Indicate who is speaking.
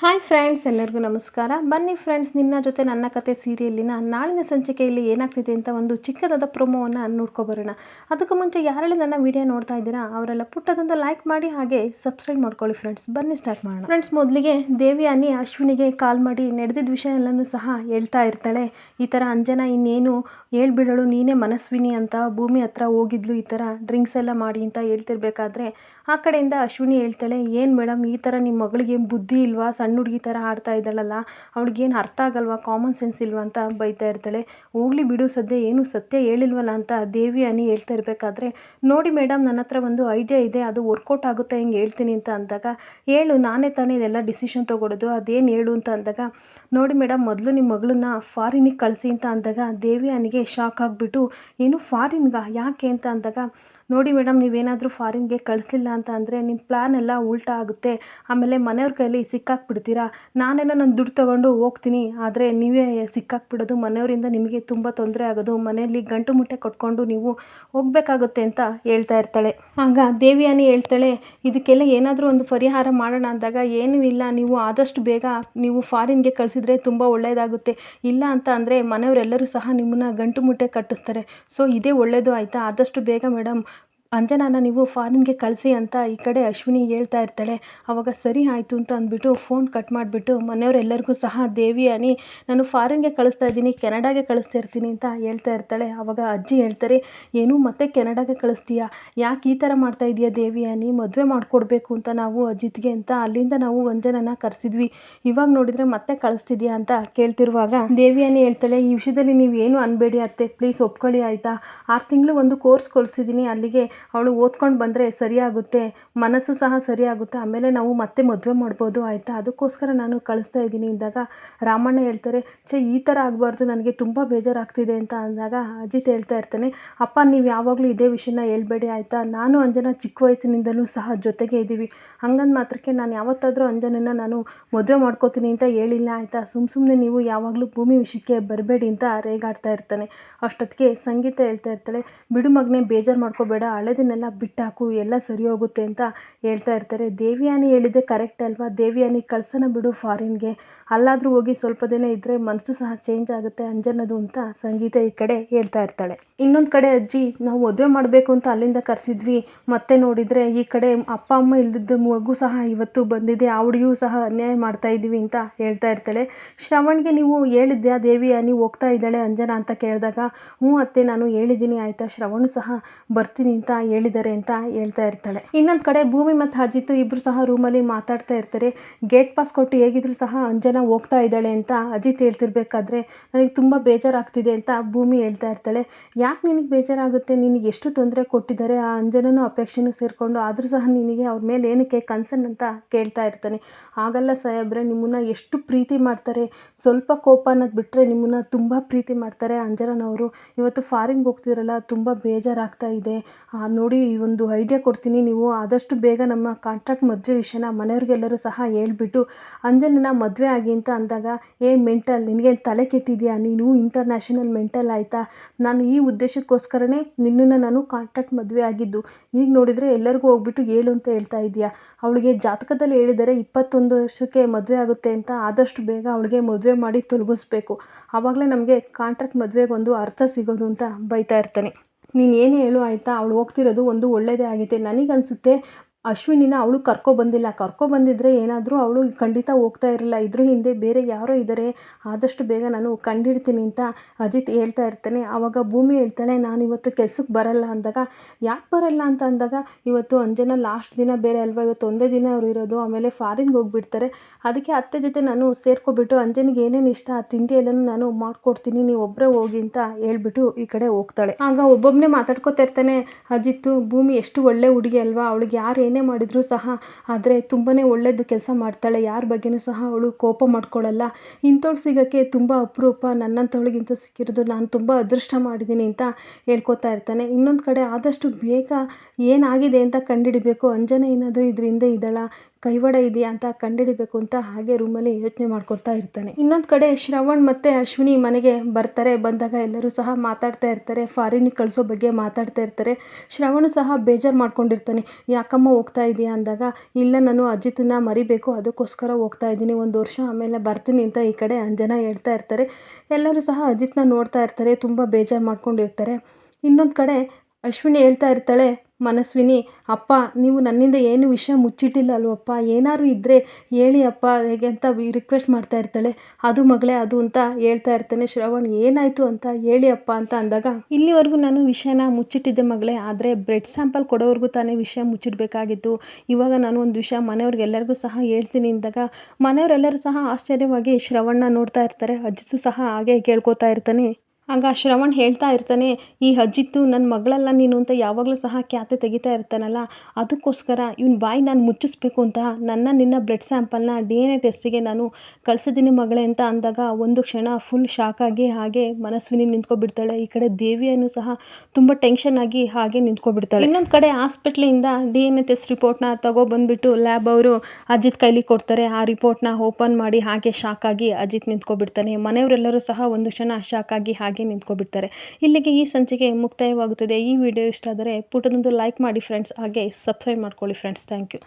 Speaker 1: Hi friends ಎಲ್ಲರಿಗೂ ನಮಸ್ಕಾರ. ಬನ್ನಿ ಫ್ರೆಂಡ್ಸ್ ನಿನ್ನ ಜೊತೆ ನನ್ನ ಕತೆ ಸೀರಿಯಲ್ಲಿನ ನಾಳಿನ ಸಂಚಿಕೆಯಲ್ಲಿ ಏನಾಗ್ತಿದೆ ಅಂತ ಒಂದು ಚಿಕ್ಕದಾದ ಪ್ರೊಮೋವನ್ನು ನೋಡ್ಕೊಬರೋಣ. ಅದಕ್ಕೂ ಮುಂಚೆ ಯಾರೆಲ್ಲ ನನ್ನ ವಿಡಿಯೋ ನೋಡ್ತಾ ಇದ್ದೀರಾ, ಅವರೆಲ್ಲ ಪುಟ್ಟದಂತ ಲೈಕ್ ಮಾಡಿ ಹಾಗೆ ಸಬ್ಸ್ಕ್ರೈಬ್ ಮಾಡ್ಕೊಳ್ಳಿ ಫ್ರೆಂಡ್ಸ್ ಬನ್ನಿ ಸ್ಟಾರ್ಟ್ ಮಾಡೋಣ. ಫ್ರೆಂಡ್ಸ್ ಮೊದಲಿಗೆ ದೇವಿಯಾನಿ ಅಶ್ವಿನಿಗೆ ಕಾಲ್ ಮಾಡಿ ನಡೆದಿದ್ದ ವಿಷಯ ಎಲ್ಲನೂ ಸಹ ಹೇಳ್ತಾ ಇರ್ತಾಳೆ. ಈ ಥರ ಅಂಜನ ಇನ್ನೇನು ಹೇಳ್ಬಿಡಳು, ನೀನೇ ಮನಸ್ವಿನಿ ಅಂತ ಭೂಮಿ ಹತ್ರ ಹೋಗಿದ್ಲು ಈ ಥರ ಡ್ರಿಂಕ್ಸ್ ಎಲ್ಲ ಮಾಡಿ ಅಂತ ಹೇಳ್ತಿರ್ಬೇಕಾದ್ರೆ ಆ ಕಡೆಯಿಂದ ಅಶ್ವಿನಿ ಹೇಳ್ತಾಳೆ, ಏನು ಮೇಡಮ್ ಈ ಥರ ನಿಮ್ಮ ಮಗಳಿಗೆ ಬುದ್ಧಿ ಇಲ್ವಾ? ಹುಡುಗಿ ಥರ ಆಡ್ತಾ ಇದ್ದಾಳಲ್ಲ, ಅವ್ಳಿಗೇನು ಅರ್ಥ ಆಗಲ್ವಾ? ಕಾಮನ್ ಸೆನ್ಸ್ ಇಲ್ವಾ ಅಂತ ಬೈತಾ ಇರ್ತಾಳೆ. ಹೋಗ್ಲಿ ಬಿಡು, ಸದ್ಯ ಏನು ಸತ್ಯ ಹೇಳಿಲ್ವಲ್ಲ ಅಂತ ದೇವಿ, ಅನಿ ಹೇಳ್ತಾ ಇರಬೇಕಾದ್ರೆ, ನೋಡಿ ಮೇಡಮ್ ನನ್ನ ಹತ್ರ ಒಂದು ಐಡಿಯಾ ಇದೆ, ಅದು ವರ್ಕೌಟ್ ಆಗುತ್ತೆ, ಹಿಂಗೆ ಹೇಳ್ತೀನಿ ಅಂತ ಅಂದಾಗ, ಹೇಳು, ನಾನೇ ತಾನೇ ಇದೆಲ್ಲ ಡಿಸಿಷನ್ ತೊಗೊಳೋದು, ಅದೇನು ಹೇಳು ಅಂತ ಅಂದಾಗ, ನೋಡಿ ಮೇಡಮ್ ಮೊದಲು ನಿಮ್ಮ ಮಗಳನ್ನ ಫಾರಿನಿಗೆ ಕಳಿಸಿ ಅಂತ ಅಂದಾಗ, ದೇವಿ, ಅನಿಗೆ ಶಾಕ್ ಆಗಿಬಿಟ್ಟು, ಏನು ಫಾರಿನ್ಗಾ ಯಾಕೆ? ಅಂತ ಅಂದಾಗ ನೋಡಿ ಮೇಡಮ್, ನೀವೇನಾದರೂ ಫಾರಿನ್ಗೆ ಕಳಿಸ್ಲಿಲ್ಲ ಅಂತ ಅಂದರೆ ನಿಮ್ಮ ಪ್ಲ್ಯಾನ್ ಎಲ್ಲ ಉಲ್ಟಾ ಆಗುತ್ತೆ. ಆಮೇಲೆ ಮನೆಯವ್ರ ಕೈಯಲ್ಲಿ ಸಿಕ್ಕಾಕ್ಬಿಡ್ತೀರಾ? ನಾನೇನೋ ನನ್ನ ದುಡ್ಡು ತೊಗೊಂಡು ಹೋಗ್ತೀನಿ. ಆದರೆ ನೀವೇ ಸಿಕ್ಕಾಕ್ಬಿಡೋದು, ಮನೆಯವರಿಂದ ನಿಮಗೆ ತುಂಬ ತೊಂದರೆ ಆಗೋದು, ಮನೆಯಲ್ಲಿ ಗಂಟು ಮುಟ್ಟೆ ಕೊಟ್ಕೊಂಡು ನೀವು ಹೋಗಬೇಕಾಗುತ್ತೆ ಅಂತ ಹೇಳ್ತಾ ಇರ್ತಾಳೆ. ಆಗ ದೇವಿಯಾನಿ ಹೇಳ್ತಾಳೆ, ಇದಕ್ಕೆಲ್ಲ ಏನಾದರೂ ಒಂದು ಪರಿಹಾರ ಮಾಡೋಣ ಅಂದಾಗ, ಏನೂ ಇಲ್ಲ, ನೀವು ಆದಷ್ಟು ಬೇಗ ನೀವು ಫಾರಿನ್ಗೆ ಕಳಿಸಿದ್ರೆ ತುಂಬ ಒಳ್ಳೆಯದಾಗುತ್ತೆ ಇಲ್ಲ ಅಂತ ಅಂದರೆ ಮನೆಯವರೆಲ್ಲರೂ ಸಹ ನಿಮ್ಮನ್ನ ಗಂಟು ಮುಟ್ಟೆ ಕಟ್ಟಿಸ್ತಾರೆ. ಸೊ, ಇದೇ ಒಳ್ಳೆಯದು ಆಯಿತಾ? ಆದಷ್ಟು ಬೇಗ ಮೇಡಮ್ ಅಂಜನಾನ ನೀವು ಫಾರಿನ್ಗೆ ಕಳಿಸಿ ಅಂತ ಈ ಕಡೆ ಅಶ್ವಿನಿ ಹೇಳ್ತಾ ಇರ್ತಾಳೆ. ಆವಾಗ ಸರಿ ಆಯಿತು ಅಂತ ಅಂದ್ಬಿಟ್ಟು ಫೋನ್ ಕಟ್ ಮಾಡಿಬಿಟ್ಟು ಮನೆಯವರೆಲ್ಲರಿಗೂ ಸಹ, ದೇವಿ, ಅನಿ, ನಾನು ಫಾರಿನ್ಗೆ ಕಳಿಸ್ತಾ ಇದ್ದೀನಿ, ಕೆನಡಾಗೆ ಕಳಿಸ್ತಾ ಇರ್ತೀನಿ ಅಂತ ಹೇಳ್ತಾ ಇರ್ತಾಳೆ. ಅವಾಗ ಅಜ್ಜಿ ಹೇಳ್ತಾರೆ, ಏನು, ಮತ್ತೆ ಕೆನಡಾಗೆ ಕಳಿಸ್ತೀಯಾ? ಯಾಕೆ ಈ ಥರ ಮಾಡ್ತಾ ಇದೆಯಾ ದೇವಿ, ಅನಿ? ಮದುವೆ ಮಾಡಿಕೊಡ್ಬೇಕು ಅಂತ ನಾವು ಅಜಿತ್ಗೆ ಅಂತ ಅಲ್ಲಿಂದ ನಾವು ಅಂಜನನ ಕರೆಸಿದ್ವಿ. ಇವಾಗ ನೋಡಿದರೆ ಮತ್ತೆ ಕಳಿಸ್ತಿದ್ಯಾ ಅಂತ ಕೇಳ್ತಿರುವಾಗ ದೇವಿ, ಅನಿ ಹೇಳ್ತಾಳೆ, ಈ ವಿಷಯದಲ್ಲಿ ನೀವು ಏನು ಅನ್ಬೇಡಿ ಅತ್ತೆ, ಪ್ಲೀಸ್ ಒಪ್ಕೊಳ್ಳಿ ಆಯಿತಾ? ಆರು ತಿಂಗಳು ಒಂದು ಕೋರ್ಸ್ ಕಳಿಸಿದ್ದೀನಿ ಅಲ್ಲಿಗೆ. ಅವಳು ಓದ್ಕೊಂಡು ಬಂದರೆ ಸರಿಯಾಗುತ್ತೆ, ಮನಸ್ಸು ಸಹ ಸರಿಯಾಗುತ್ತೆ. ಆಮೇಲೆ ನಾವು ಮತ್ತೆ ಮದುವೆ ಮಾಡ್ಬೋದು, ಆಯಿತಾ? ಅದಕ್ಕೋಸ್ಕರ ನಾನು ಕಳಿಸ್ತಾ ಇದ್ದೀನಿ ಅಂದಾಗ ರಾಮಣ್ಣ ಹೇಳ್ತಾರೆ, ಛೇ, ಈ ಥರ ಆಗಬಾರ್ದು, ನನಗೆ ತುಂಬ ಬೇಜಾರಾಗ್ತಿದೆ ಅಂತ ಅಂದಾಗ ಅಜಿತ್ ಹೇಳ್ತಾ ಇರ್ತಾನೆ, ಅಪ್ಪ, ನೀವು ಯಾವಾಗಲೂ ಇದೇ ವಿಷಯನ ಹೇಳ್ಬೇಡಿ, ಆಯಿತಾ? ನಾನು ಅಂಜನ ಚಿಕ್ಕ ವಯಸ್ಸಿನಿಂದಲೂ ಸಹ ಜೊತೆಗೆ ಇದ್ದೀವಿ ಹಂಗಂದು ಮಾತ್ರಕ್ಕೆ ನಾನು ಯಾವತ್ತಾದರೂ ಅಂಜನನ್ನು ನಾನು ಮದುವೆ ಮಾಡ್ಕೋತೀನಿ ಅಂತ ಹೇಳಿಲ್ಲ, ಆಯಿತಾ? ಸುಮ್ಮ ಸುಮ್ಮನೆ ನೀವು ಯಾವಾಗಲೂ ಭೂಮಿ ವಿಷಯಕ್ಕೆ ಬರಬೇಡಿ ಅಂತ ರೇಗಾಡ್ತಾ ಇರ್ತಾನೆ. ಅಷ್ಟೊತ್ತಿಗೆ ಸಂಗೀತ ಹೇಳ್ತಾ ಇರ್ತಾಳೆ, ಬಿಡು ಮಗನೇ, ಬೇಜಾರು ಮಾಡ್ಕೋಬೇಡ ಹಳೆದನ್ನೆಲ್ಲ ಬಿಟ್ಟಾಕು ಎಲ್ಲ ಸರಿ ಹೋಗುತ್ತೆ ಅಂತ ಹೇಳ್ತಾ ಇರ್ತಾರೆ. ದೇವಿಯಾನಿ ಹೇಳಿದ್ದೆ ಕರೆಕ್ಟ್ ಅಲ್ವಾ? ದೇವಿಯಾನಿ ಕಳ್ಸೋಣ ಬಿಡು ಫಾರಿನ್ಗೆ ಅಲ್ಲಾದರೂ ಹೋಗಿ ಸ್ವಲ್ಪ ದಿನ ಇದ್ದರೆ ಮನಸ್ಸು ಸಹ ಚೇಂಜ್ ಆಗುತ್ತೆ ಅಂಜನದು ಅಂತ ಸಂಗೀತ ಈ ಕಡೆ ಹೇಳ್ತಾ ಇರ್ತಾಳೆ. ಇನ್ನೊಂದು ಕಡೆ ಅಜ್ಜಿ, ನಾವು ಮದುವೆ ಮಾಡಬೇಕು ಅಂತ ಅಲ್ಲಿಂದ ಕರೆಸಿದ್ವಿ. ಮತ್ತೆ ನೋಡಿದರೆ ಈ ಕಡೆ ಅಪ್ಪ, ಅಮ್ಮ ಇಲ್ಲದಿದ್ದ ಮಗು ಸಹ ಇವತ್ತು ಬಂದಿದೆ. ಹುಡುಗಿಯೂ ಸಹ ಅನ್ಯಾಯ ಮಾಡ್ತಾ ಇದ್ದೀವಿ ಅಂತ ಹೇಳ್ತಾ ಇರ್ತಾಳೆ. ಶ್ರವಣ್ಗೆ ನೀವು ಹೇಳಿದ್ದೆ ದೇವಿಯಾನಿ ಹೋಗ್ತಾ ಇದ್ದಾಳೆ ಅಂಜನ ಅಂತ ಕೇಳಿದಾಗ, ಹ್ಞೂ ಅತ್ತೆ, ನಾನು ಹೇಳಿದ್ದೀನಿ, ಆಯಿತಾ? ಶ್ರವಣ್ ಸಹ ಬರ್ತೀನಿ ಅಂತ ಹೇಳಿದ್ದಾರೆ ಅಂತ ಹೇಳ್ತಾ ಇರ್ತಾಳೆ. ಇನ್ನೊಂದು ಕಡೆ ಭೂಮಿ ಮತ್ತು ಅಜಿತ್ ಇಬ್ಬರು ಸಹ ರೂಮಲ್ಲಿ ಮಾತಾಡ್ತಾ ಇರ್ತಾರೆ. ಗೇಟ್ ಪಾಸ್ ಕೊಟ್ಟು ಹೇಗಿದ್ರು ಸಹ ಅಂಜನ ಹೋಗ್ತಾ ಇದ್ದಾಳೆ ಅಂತ ಅಜಿತ್ ಹೇಳ್ತಿರ್ಬೇಕಾದ್ರೆ ನನಗೆ ತುಂಬ ಬೇಜಾರಾಗ್ತಿದೆ ಅಂತ ಭೂಮಿ ಹೇಳ್ತಾ ಇರ್ತಾಳೆ. ಯಾಕೆ ನಿನಗೆ ಬೇಜಾರಾಗುತ್ತೆ? ನಿನಗೆ ಎಷ್ಟು ತೊಂದರೆ ಕೊಟ್ಟಿದ್ದಾರೆ? ಆ ಅಂಜನೂ ಅಪೇಕ್ಷೆನೂ ಸೇರಿಕೊಂಡು ಆದರೂ ಸಹ ನಿನಗೆ ಅವ್ರ ಮೇಲೆ ಏನಕ್ಕೆ ಕನ್ಸರ್ನ್ ಅಂತ ಕೇಳ್ತಾ ಇರ್ತಾನೆ. ಆಗಲ್ಲ ಸಾಹೇಬ್ರೆ, ನಿಮ್ಮನ್ನ ಎಷ್ಟು ಪ್ರೀತಿ ಮಾಡ್ತಾರೆ. ಸ್ವಲ್ಪ ಕೋಪ ಅನ್ನೋದು ಬಿಟ್ಟರೆ ನಿಮ್ಮನ್ನ ತುಂಬ ಪ್ರೀತಿ ಮಾಡ್ತಾರೆ ಅಂಜನನವರು. ಇವತ್ತು ಫಾರಿನ್ಗೆ ಹೋಗ್ತಿರಲ್ಲ, ತುಂಬ ಬೇಜಾರಾಗ್ತಾ ಇದೆ. ನೋಡಿ ಒಂದು ಐಡಿಯಾ ಕೊಡ್ತೀನಿ. ನೀವು ಆದಷ್ಟು ಬೇಗ ನಮ್ಮ ಕಾಂಟ್ರಾಕ್ಟ್ ಮದುವೆ ವಿಷಯನ ಮನೆಯವ್ರಿಗೆಲ್ಲರೂ ಸಹ ಹೇಳ್ಬಿಟ್ಟು, ಅಂಜನನ ಮದುವೆ ಆಗಿ ಅಂತ ಅಂದಾಗ, ಏ ಮೆಂಟಲ್, ನಿನಗೆ ತಲೆ ಕೆಟ್ಟಿದೆಯಾ? ನೀನು ಇಂಟರ್ನ್ಯಾಷನಲ್ ಮೆಂಟಲ್ ಆಯಿತಾ? ನಾನು ಈ ಉದ್ದೇಶಕ್ಕೋಸ್ಕರನೇ ನಿನ್ನನ್ನು ನಾನು ಕಾಂಟ್ರಾಕ್ಟ್ ಮದುವೆ ಆಗಿದ್ದು. ಈಗ ನೋಡಿದರೆ ಎಲ್ಲರಿಗೂ ಹೋಗ್ಬಿಟ್ಟು ಹೇಳು ಅಂತ ಹೇಳ್ತಾ ಇದೆಯಾ ಅವಳಿಗೆ ಜಾತಕದಲ್ಲಿ ಹೇಳಿದರೆ ಇಪ್ಪತ್ತೊಂದು ವರ್ಷಕ್ಕೆ ಮದುವೆ ಆಗುತ್ತೆ ಅಂತ ಆದಷ್ಟು ಬೇಗ ಅವಳಿಗೆ ಮದುವೆ ಮಾಡಿ ತೊಲಗಿಸ್ಬೇಕು. ಆವಾಗಲೇ ನಮಗೆ ಕಾಂಟ್ರಾಕ್ಟ್ ಮದುವೆಗೆ ಒಂದು ಅರ್ಥ ಸಿಗೋದು ಅಂತ ಬೈತಾ ಇರ್ತಾನೆ. ನೀನು ಏನೇ ಹೇಳು ಆಯಿತಾ? ಅವಳು ಹೋಗ್ತಿರೋದು ಒಂದು ಒಳ್ಳೆಯದೇ ಆಗಿದೆ. ನನಗನ್ಸುತ್ತೆ ಅಶ್ವಿನಿನ ಅವಳು ಕರ್ಕೊಬಂದಿಲ್ಲ ಕರ್ಕೊಬಂದಿದ್ರೆ ಏನಾದರೂ ಅವಳು ಖಂಡಿತ ಹೋಗ್ತಾ ಇರಲಿಲ್ಲ ಇದ್ರ ಹಿಂದೆ ಬೇರೆ ಯಾರೋ ಇದ್ದಾರೆ ಆದಷ್ಟು ಬೇಗ ನಾನು ಕಂಡಿಡ್ತೀನಿ ಅಂತ ಅಜಿತ್ ಹೇಳ್ತಾ ಇರ್ತಾನೆ. ಆವಾಗ ಭೂಮಿ ಹೇಳ್ತಾಳೆ, ನಾನು ಇವತ್ತು ಕೆಲ್ಸಕ್ಕೆ ಬರಲ್ಲ ಅಂದಾಗ. ಯಾಕೆ ಬರಲ್ಲ ಅಂತ ಅಂದಾಗ, ಇವತ್ತು ಅಂಜನ ಲಾಸ್ಟ್ ದಿನ ಬೇರೆ ಅಲ್ವಾ? ಇವತ್ತು ಒಂದೇ ದಿನ ಅವರು ಇರೋದು. ಆಮೇಲೆ ಫಾರಿನ್ಗೆ ಹೋಗಿಬಿಡ್ತಾರೆ. ಅದಕ್ಕೆ ಅತ್ತೆ ಜೊತೆ ನಾನು ಸೇರ್ಕೊಬಿಟ್ಟು ಅಂಜನಿಗೆ ಏನೇನು ಇಷ್ಟ, ಆ ತಿಂಡಿ ಎಲ್ಲನೂ ನಾನು ಮಾಡ್ಕೊಡ್ತೀನಿ. ನೀವು ಒಬ್ಬರೇ ಹೋಗಿ ಅಂತ ಹೇಳ್ಬಿಟ್ಟು ಈ ಕಡೆ ಹೋಗ್ತಾಳೆ. ಆಗ ಒಬ್ಬೊಬ್ಬನೇ ಮಾತಾಡ್ಕೊತಾ ಇರ್ತಾನೆ ಅಜಿತ್ತು ಭೂಮಿ ಎಷ್ಟು ಒಳ್ಳೆ ಹುಡುಗಿ ಅಲ್ವಾ? ಅವಳಿಗೆ ಯಾರು ಏನೇ ಮಾಡಿದರೂ ಸಹ ಆದರೆ ತುಂಬಾ ಒಳ್ಳೆಯದು ಕೆಲಸ ಮಾಡ್ತಾಳೆ. ಯಾರ ಬಗ್ಗೆಯೂ ಸಹ ಅವಳು ಕೋಪ ಮಾಡ್ಕೊಳ್ಳಲ್ಲ ಇಂಥವ್ಳು ಸಿಗೋಕ್ಕೆ ತುಂಬ ಅಪರೂಪ. ನನ್ನಂಥವಳಿಗಿಂತ ಸಿಕ್ಕಿರೋದು ನಾನು ತುಂಬ ಅದೃಷ್ಟ ಮಾಡಿದ್ದೀನಿ ಅಂತ ಹೇಳ್ಕೊತಾ ಇರ್ತಾನೆ. ಇನ್ನೊಂದು ಕಡೆ ಆದಷ್ಟು ಬೇಗ ಏನಾಗಿದೆ ಅಂತ ಕಂಡುಹಿಡಿಬೇಕು ಅಂಜನ ಏನಾದರೂ ಇದರಿಂದ ಇದ್ದಾಳ ಕೈವಾಡ ಇದೆಯಾ ಅಂತ ಕಂಡುಹಿಡಿಬೇಕು ಅಂತ ಹಾಗೆ ರೂಮಲ್ಲಿ ಯೋಚನೆ ಮಾಡ್ಕೊಳ್ತಾ ಇರ್ತಾನೆ. ಇನ್ನೊಂದು ಕಡೆ ಶ್ರವಣ್ ಮತ್ತು ಅಶ್ವಿನಿ ಮನೆಗೆ ಬರ್ತಾರೆ. ಬಂದಾಗ ಎಲ್ಲರೂ ಸಹ ಮಾತಾಡ್ತಾ ಇರ್ತಾರೆ. ಫಾರಿನಿಗೆ ಕಳಿಸೋ ಬಗ್ಗೆ ಮಾತಾಡ್ತಾ ಇರ್ತಾರೆ. ಶ್ರವಣ್ ಸಹ ಬೇಜಾರು ಮಾಡ್ಕೊಂಡಿರ್ತಾನೆ. ಯಾಕಮ್ಮ ಹೋಗ್ತಾ ಇದೆಯಾ ಅಂದಾಗ, ಇಲ್ಲ ನಾನು ಅಜಿತನ್ನ ಮರಿಬೇಕು, ಅದಕ್ಕೋಸ್ಕರ ಹೋಗ್ತಾ ಇದ್ದೀನಿ. ಒಂದು ವರ್ಷ ಆಮೇಲೆ ಬರ್ತೀನಿ ಅಂತ ಈ ಕಡೆ ಅಂಜನ ಹೇಳ್ತಾ ಇರ್ತಾರೆ. ಎಲ್ಲರೂ ಸಹ ಅಜಿತ್ನ ನೋಡ್ತಾ ಇರ್ತಾರೆ. ತುಂಬ ಬೇಜಾರು ಮಾಡ್ಕೊಂಡಿರ್ತಾರೆ. ಇನ್ನೊಂದು ಕಡೆ ಅಶ್ವಿನಿ ಹೇಳ್ತಾ ಇರ್ತಾಳೆ ಮನಸ್ವಿನಿ, ಅಪ್ಪ, ನೀವು ನನ್ನಿಂದ ಏನು ವಿಷಯ ಮುಚ್ಚಿಟ್ಟಿಲ್ಲ ಅಲ್ವಪ್ಪ? ಏನಾದ್ರು ಇದ್ದರೆ ಹೇಳಿ ಅಪ್ಪ, ಹೇಗೆ ಅಂತ ರಿಕ್ವೆಸ್ಟ್ ಮಾಡ್ತಾ ಇರ್ತಾಳೆ. ಅದು ಮಗಳೇ, ಅದು ಅಂತ ಹೇಳ್ತಾ ಇರ್ತಾನೆ ಶ್ರವಣ್. ಏನಾಯಿತು ಅಂತ ಹೇಳಿ ಅಪ್ಪ ಅಂತ ಅಂದಾಗ, ಇಲ್ಲಿವರೆಗೂ ನಾನು ವಿಷಯನ ಮುಚ್ಚಿಟ್ಟಿದ್ದೆ ಮಗಳೇ, ಆದರೆ ಬ್ರೆಡ್ ಸ್ಯಾಂಪಲ್ ಕೊಡೋವರೆಗೂ ತಾನೇ ವಿಷಯ ಮುಚ್ಚಿಡಬೇಕಾಗಿತ್ತು. ಇವಾಗ ನಾನು ಒಂದು ವಿಷಯ ಮನೆಯವ್ರಿಗೆಲ್ಲರಿಗೂ ಸಹ ಹೇಳ್ತೀನಿ ಅಂದಾಗ, ಮನೆಯವರೆಲ್ಲರೂ ಸಹ ಆಶ್ಚರ್ಯವಾಗಿ ಶ್ರವಣ್ಣ ನೋಡ್ತಾ ಇರ್ತಾರೆ. ಅಜ್ಜಿಸು ಸಹ ಹಾಗೆ ಕೇಳ್ಕೊತಾ ಇರ್ತಾನೆ. ಆಗ ಶ್ರವಣ್ ಹೇಳ್ತಾ ಇರ್ತಾನೆ, ಈ ಅಜ್ಜಿತ್ತು ನನ್ನ ಮಗಳಲ್ಲ ನೀನು ಅಂತ ಯಾವಾಗಲೂ ಸಹ ಖ್ಯಾತೆ ತೆಗಿತಾ ಇರ್ತಾನಲ್ಲ, ಅದಕ್ಕೋಸ್ಕರ ಇವ್ನ ಬಾಯಿ ನಾನು ಮುಚ್ಚಿಸ್ಬೇಕು ಅಂತ ನನ್ನ ನಿನ್ನ ಬ್ಲಡ್ ಸ್ಯಾಂಪಲ್ನ ಡಿ ಎನ್ ಎ ಟೆಸ್ಟಿಗೆ ನಾನು ಕಳಿಸಿದ್ದೀನಿ ಮಗಳೇ ಅಂತ ಅಂದಾಗ ಒಂದು ಕ್ಷಣ ಫುಲ್ ಶಾಕ್ ಆಗಿ ಹಾಗೆ ಮನಸ್ವಿನಿ ನಿಂತ್ಕೊಬಿಡ್ತಾಳೆ. ಈ ಕಡೆ ದೇವಿಯನ್ನು ಸಹ ತುಂಬ ಟೆನ್ಷನ್ ಆಗಿ ಹಾಗೆ ನಿಂತ್ಕೊಬಿಡ್ತಾಳೆ. ಇನ್ನೊಂದು ಕಡೆ ಹಾಸ್ಪಿಟ್ಲಿಂದ ಡಿ ಎನ್ ಎ ಟೆಸ್ಟ್ ರಿಪೋರ್ಟ್ನ ತಗೊಬಂದ್ಬಿಟ್ಟು ಲ್ಯಾಬ್ ಅವರು ಅಜಿತ್ ಕೈಲಿ ಕೊಡ್ತಾರೆ. ಆ ರಿಪೋರ್ಟ್ನ ಓಪನ್ ಮಾಡಿ ಹಾಗೆ ಶಾಕ್ ಆಗಿ ಅಜಿತ್ ನಿಂತ್ಕೊಬಿಡ್ತಾನೆ. ಮನೆಯವರೆಲ್ಲರೂ ಸಹ ಒಂದು ಕ್ಷಣ ಶಾಕ್ ಆಗಿ ಹಾಗೆ ನಿಂತ್ಕೊಬಿಡ್ತಾರೆ. ಇಲ್ಲಿಗೆ ಈ ಸಂಚಿಕೆ ಮುಕ್ತಾಯವಾಗುತ್ತದೆ. ಈ ವಿಡಿಯೋ ಇಷ್ಟ ಆದರೆ ಪುಟದೊಂದು ಲೈಕ್ ಮಾಡಿ ಫ್ರೆಂಡ್ಸ್ ಹಾಗೆ ಸಬ್ಸ್ಕ್ರೈಬ್ ಮಾಡ್ಕೊಳ್ಳಿ ಫ್ರೆಂಡ್ಸ್ ಥ್ಯಾಂಕ್ ಯು